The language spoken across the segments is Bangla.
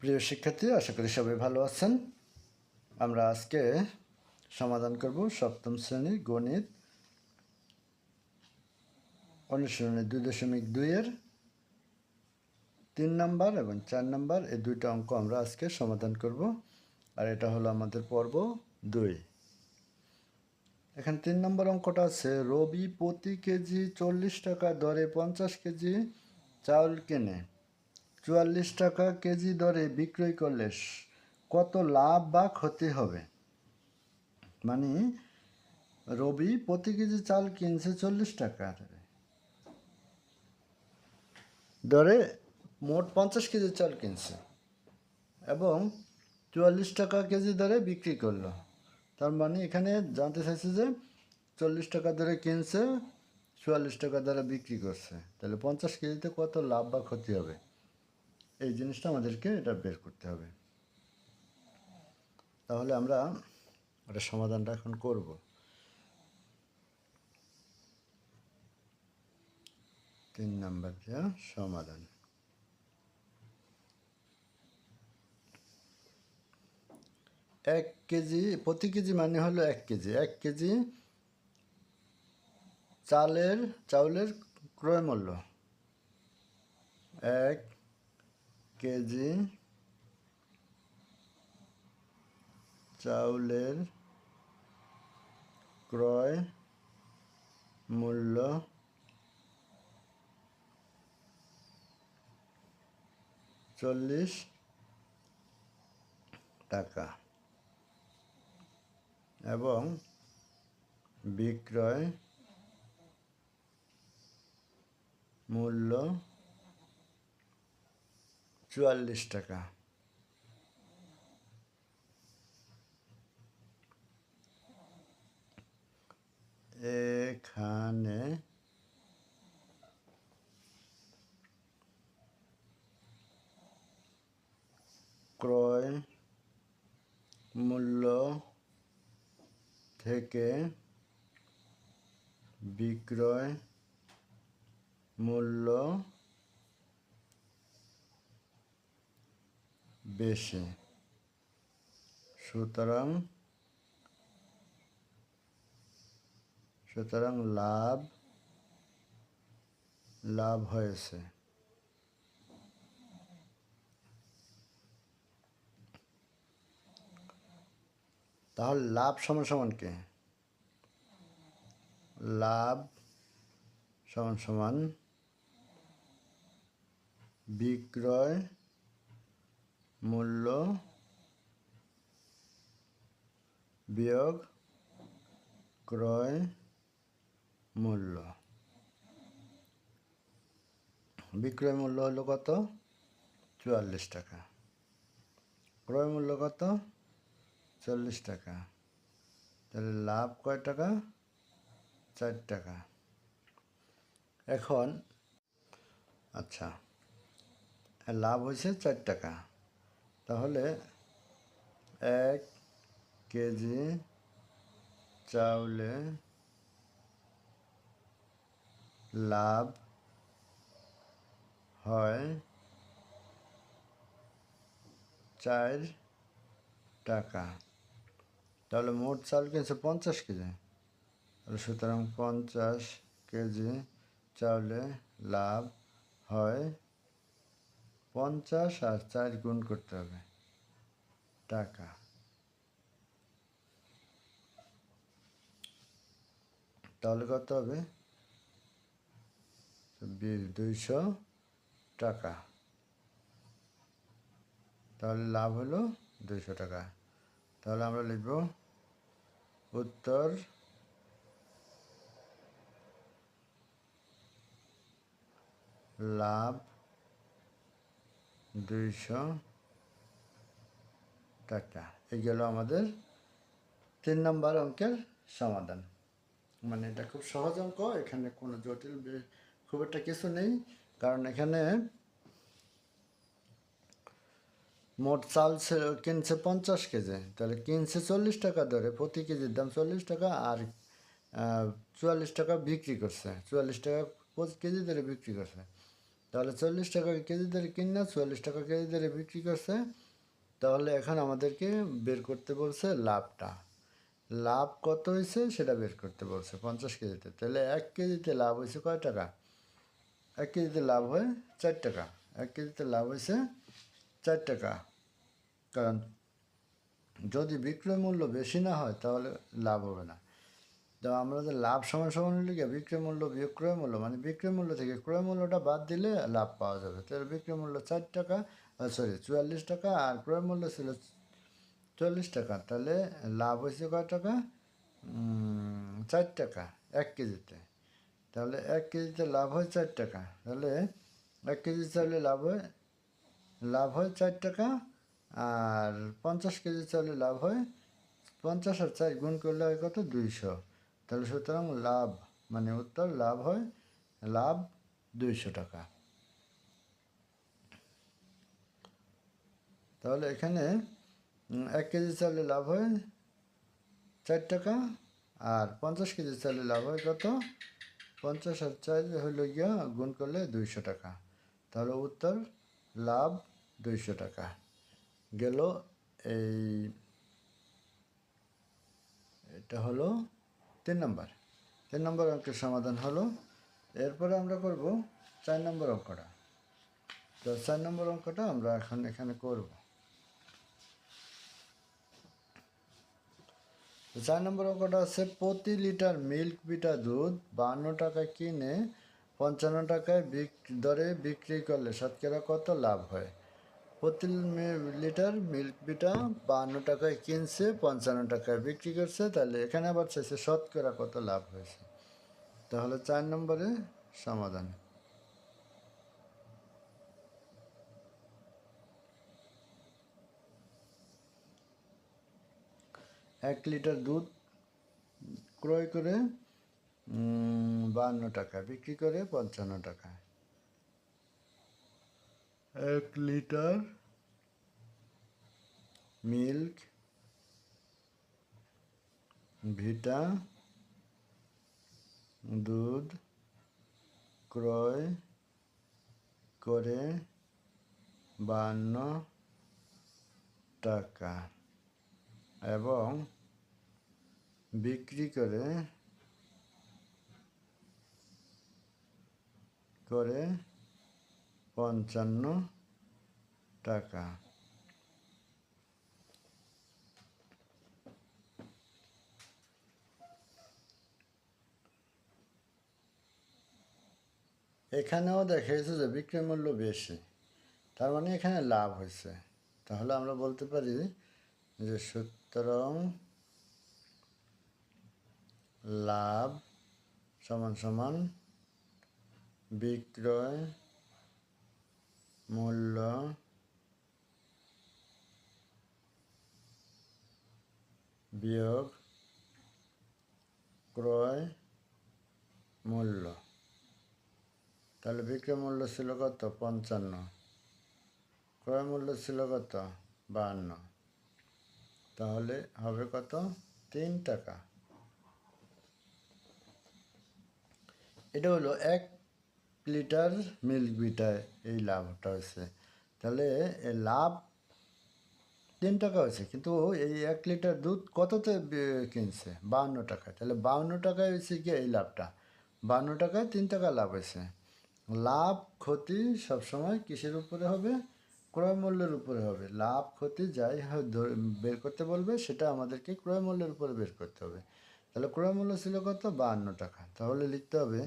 প্রিয় শিক্ষার্থী, আশা করি সবাই ভালো আছেন। আমরা আজকে সমাধান করব সপ্তম শ্রেণির গণিত অনুশীলনী দুই দশমিক দুইয়ের তিন নাম্বার এবং চার নাম্বার। এই দুইটা অঙ্ক আমরা আজকে সমাধান করব আর এটা হলো আমাদের পর্ব দুই। এখানে তিন নম্বর অঙ্কটা আছে, রবি প্রতি কেজি চল্লিশ টাকা, দরে পঞ্চাশ কেজি চাউল কেনে। চুয়াল্লিশ টাকা কেজি দরে বিক্রয় করলে কত লাভ বা ক্ষতি হবে? মানে রবি প্রতি কেজি চাল কিনছে চল্লিশ টাকা। দরে মোট পঞ্চাশ কেজি চাল কিনছে এবং চুয়াল্লিশ টাকা কেজি দরে বিক্রি করল। তার মানে এখানে জানতে চাইছে যে চল্লিশ টাকা দরে কিনছে, চুয়াল্লিশ টাকা দরে বিক্রি করছে। তাহলে পঞ্চাশ কেজিতে কত লাভ বা ক্ষতি হবে? এই জিনিসটা আমাদেরকে এটা বের করতে হবে। তাহলে আমরা ওটা সমাধানটা এখন করব। তিন নাম্বার দেওয়া সমাধান। এক কেজি, প্রতি কেজি মানে হলো এক কেজি। এক কেজি চালের, চাউলের ক্রয় মূল্য এক কেজি চাউলের ক্রয় মূল্য চল্লিশ টাকা এবং বিক্রয় মূল্য চুয়াল্লিশ টাকা। এখানে ক্রয় মূল্য থেকে বিক্রয় মূল্য বেশি। সুতরাং সুতরাং লাভ লাভ হয়েছে। তাহলে লাভ সমান সমান কে? লাভ সমান সমান বিক্রয় মূল্য বিয়োগ ক্রয় মূল্য। বিক্রয় মূল্য হলো কত? চুয়াল্লিশ টাকা। ক্রয় মূল্য কত? চল্লিশ টাকা। তাহলে লাভ কয় টাকা? চার টাকা। এখন আচ্ছা লাভ হয়েছে চার টাকা। তাহলে এক কেজি চাউলে লাভ হয় চার টাকা। তাহলে মোট চাল কিনছে পঞ্চাশ কেজি। সুতরাং পঞ্চাশ কেজি চাউলে লাভ হয় পঞ্চাশ আর চার গুণ করতে হবে। টাকা। তাহলে কত হবে? বিশ দুইশো টাকা। তাহলে লাভ হলো দুইশো টাকা। তাহলে আমরা লিখব উত্তর। লাভ দুইশো টাকা। এই গেল আমাদের তিন নম্বর অঙ্কের সমাধান। মানে এটা খুব সহজ অঙ্ক, এখানে কোনো জটিল খুব একটা কিছু নেই, কারণ এখানে মোট চাল কিনছে পঞ্চাশ কেজি, তাহলে কিনছে চল্লিশ টাকা ধরে প্রতি কেজির দাম চল্লিশ টাকা আর চুয়াল্লিশ টাকা বিক্রি করছে, চুয়াল্লিশ টাকা কেজি ধরে বিক্রি করছে। তাহলে চল্লিশ টাকা কেজি দরে কিনে চল্লিশ টাকা কেজি দরে বিক্রি করছে, তাহলে এখন আমাদেরকে বের করতে বলছে লাভটা। লাভ কত হয়েছে সেটা বের করতে বলছে, পঞ্চাশ কেজিতে। তাহলে এক কেজিতে লাভ হয়েছে কয় টাকা? এক কেজিতে লাভ হয় চার টাকা। এক কেজিতে লাভ হয়েছে চার টাকা। কারণ যদি বিক্রয় মূল্য বেশি না হয় তাহলে লাভ হবে না। তো আমরা যে লাভ সমান সমান কি বিক্রয় মূল্য বিয়োগ ক্রয় মূল্য? মানে বিক্রয় মূল্য থেকে ক্রয় মূল্যটা বাদ দিলে লাভ পাওয়া যাবে। তাহলে বিক্রয় মূল্য চার টাকা সরি চুয়াল্লিশ টাকা আর ক্রয় মূল্য ছিল চল্লিশ টাকা। তাহলে লাভ হয়েছে কয় টাকা? চার টাকা এক কেজিতে। তাহলে এক কেজিতে লাভ হয় চার টাকা। তাহলে এক কেজি চাইলে লাভ হয় লাভ হয় চার টাকা আর পঞ্চাশ কেজি চাইলে লাভ হয় পঞ্চাশ আর চার গুণ করলে হয় কত? দুইশো। তাহলে সুতরাং লাভ মানে উত্তর, লাভ হয়, লাভ দুইশো টাকা। তাহলে এখানে এক কেজি চালে লাভ হয় চার টাকা, আর পঞ্চাশ কেজি চালে লাভ হয় কত? পঞ্চাশ আর চার হইল গিয়া গুণ করলে দুইশো টাকা। তাহলে উত্তর, লাভ দুইশো টাকা। গেল এই, এটা হলো তিন নম্বর। তিন নম্বর অঙ্কের সমাধান হলো। এরপরে আমরা করব চার নম্বর অঙ্কটা। তো চার নম্বর অঙ্কটা আমরা এখন এখানে করব। চার নম্বর অঙ্কটা আছে প্রতি লিটার মিল্ক বিটা দুধ বান্ন টাকায় কিনে পঞ্চান্ন টাকায় বিক, দরে বিক্রি করলে শতকরা কত লাভ হয়? প্রতি লিটার মিল্ক বিটা বান্ন টাকায় কিনছে, পঞ্চান্ন টাকায় বিক্রি করছে, তাহলে এখানে আবার চাইছে শতকরা কত লাভ হয়েছে? তাহলে চার নম্বরে সমাধান। এক লিটার দুধ ক্রয় করে বান্ন টাকা বিক্রি করে, পঞ্চান্ন টাকা এক লিটার মিল্ক ভিটা দুধ ক্রয় করে বান্ন টাকা এবং বিক্রি করে করে পঞ্চান্ন টাকা। এখানেও দেখিয়েছে যে বিক্রয় মূল্য বেশি, তার মানে এখানে লাভ হয়েছে তাহলে আমরা বলতে পারি যে সুতরাং লাভ সমান সমান বিক্রয় মূল্য বিয়োগ ক্রয় মূল্য। তাহলে বিক্রয় মূল্য ছিল কত? পঞ্চান্ন। ক্রয় মূল্য ছিল কত? বাহান্ন। তাহলে হবে কত? তিন টাকা। এটা হলো এক লিটার মিল্ক বিটায় এই লাভটা হয়েছে। তাহলে লাভ তিন টাকা হয়েছে, কিন্তু এই এক লিটার দুধ কততে কিনছে? বাহান্ন টাকা তাহলে বাহান্ন টাকায় হয়েছে কি এই লাভটা? বাহান্ন টাকায় তিন টাকা লাভ হয়েছে। লাভ, ক্ষতি সবসময় কিসের উপরে হবে? ক্রয় মূল্যের উপরে হবে। লাভ, ক্ষতি যাই বের করতে বলবে, সেটা আমাদেরকে ক্রয় মূল্যের উপরে বের করতে হবে। তাহলে ক্রয় মূল্য ছিল কত? বাহান্ন টাকা। তাহলে লিখতে হবে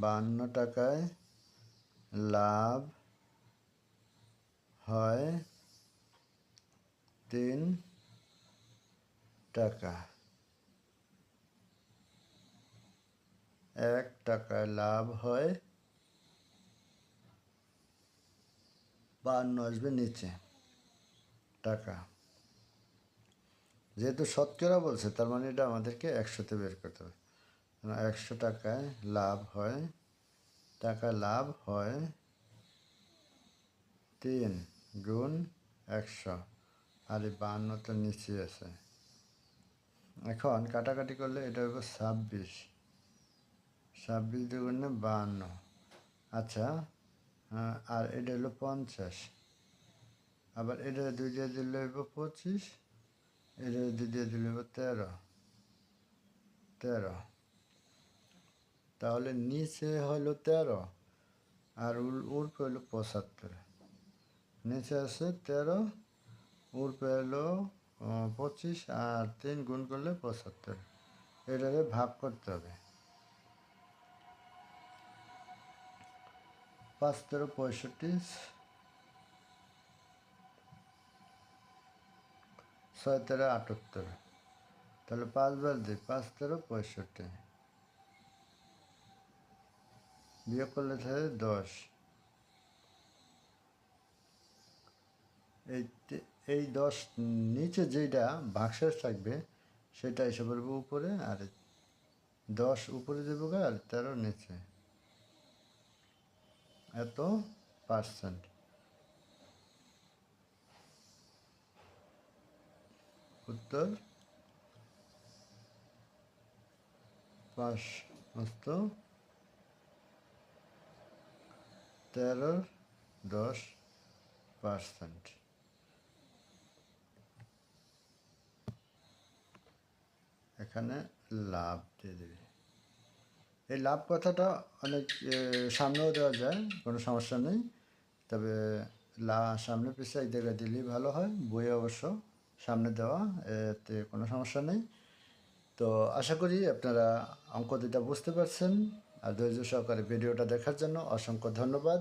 বাহান্ন টাকায় লাভ হয় তিন টাকা। এক টাকায় লাভ হয় বান্ন আসবে নিচে টাকা। যেহেতু শতকরা বলছে, তার মানে এটা আমাদেরকে একশোতে বের করতে হবে। একশো টাকায় লাভ হয়। টাকা লাভ হয় তিন গুণ একশো। আর এই বাহান্ন তো নিচে আছে। এখন কাটাকাটি করলে এটা হবে ছাব্বিশ। ছাব্বিশ দুগুণে বাহান্ন আচ্ছা হ্যাঁ, আর এটা হলো পঞ্চাশ। আবার এটা দুই দিয়ে দিলে হইব পঁচিশ। এটা দুই দিয়ে দিলে হইব তেরো। তেরো। তাহলে নিচে হলো তেরো আর উপরে হলো পঁচাত্তর। নিচে আছে তেরো উপরে হলো পঁচিশ আর তিন গুণ করলে পঁচাত্তর। এটাকে ভাগ করতে হবে। পাঁচ তেরো পঁয়ষট্টি, ছয় তেরো আটাত্তর। তাহলে পাঁচবার দিই, পাঁচ তেরো পঁয়ষট্টি। বিয়োগ করলে থাকে দশ। এই এই দশ নিচে যেটা বাক্সের থাকবে, সেটা এসে পড়বে উপরে, আর দশ উপরে দেবো আর তেরো নিচে। এত পার্সেন্ট উত্তর? পাঁচ তেরো, দশ, পার্সেন্ট। এখানে লাভ দিয়ে দেবে। এই লাভ কথাটা অনেক সামনেও দেওয়া যায়, কোনো সমস্যা নেই। তবে লা সামনে পিছিয়ে এক জায়গায় দিলেই ভালো হয় বইয়ে অবশ্য সামনে দেওয়া, এতে কোনো সমস্যা নেই। তো আশা করি আপনারা অঙ্ক দুটা বুঝতে পারছেন। আর ধৈর্য সহকারে ভিডিওটা দেখার জন্য অসংখ্য ধন্যবাদ।